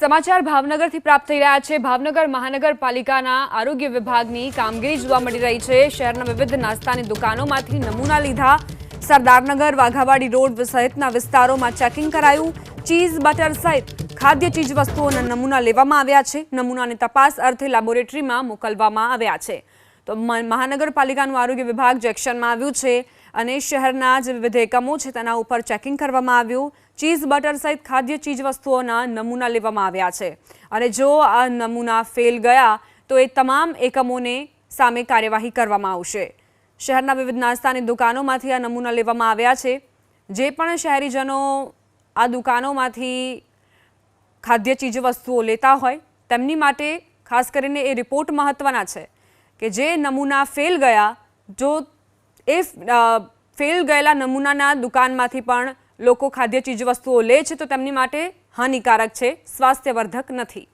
સમાચાર ભાવનગરથી પ્રાપ્ત થઈ રહ્યા છે. ભાવનગર મહાનગરપાલિકાના આરોગ્ય વિભાગની કામગીરી જોવા મળી રહી છે. શહેરના વિવિધ નાસ્તાની દુકાનોમાંથી નમૂના લીધા. સરદારનગર, વાઘાવાડી રોડ સહિતના વિસ્તારોમાં ચેકિંગ કરાયું. ચીઝ, બટર સહિત ખાદ્ય ચીજ વસ્તુઓના નમૂના લેવામાં આવ્યા છે. નમૂનાની તપાસ અર્થે લેબોરેટરીમાં મોકલવામાં આવ્યા છે. તો મહાનગરપાલિકાનું આરોગ્ય વિભાગ જે એક્શનમાં આવ્યું છે અને શહેરના જે વિવિધ એકમો છે તેના ઉપર ચેકિંગ કરવામાં આવ્યું. ચીઝ, બટર સહિત ખાદ્ય ચીજ વસ્તુઓના નમૂના લેવામાં આવ્યા છે. અને જો આ નમૂના ફેલ ગયા, તો એ તમામ એકમોને સામે કાર્યવાહી કરવામાં આવશે. શહેરના વિવિધ નાસ્તાની દુકાનોમાંથી આ નમૂના લેવામાં આવ્યા છે. જે પણ શહેરીજનો આ દુકાનોમાંથી ખાદ્ય ચીજ વસ્તુઓ લેતા હોય, તેમની માટે ખાસ કરીને એ રિપોર્ટ મહત્વના છે. કે જે નમૂના ફેલ ગયા, જો એ ફેલ ગયેલા નમૂનાના દુકાનમાંથી પણ લોકો ખાદ્ય ચીજવસ્તુઓ લે છે, તો તેમની માટે હાનિકારક છે, સ્વાસ્થ્યવર્ધક નથી.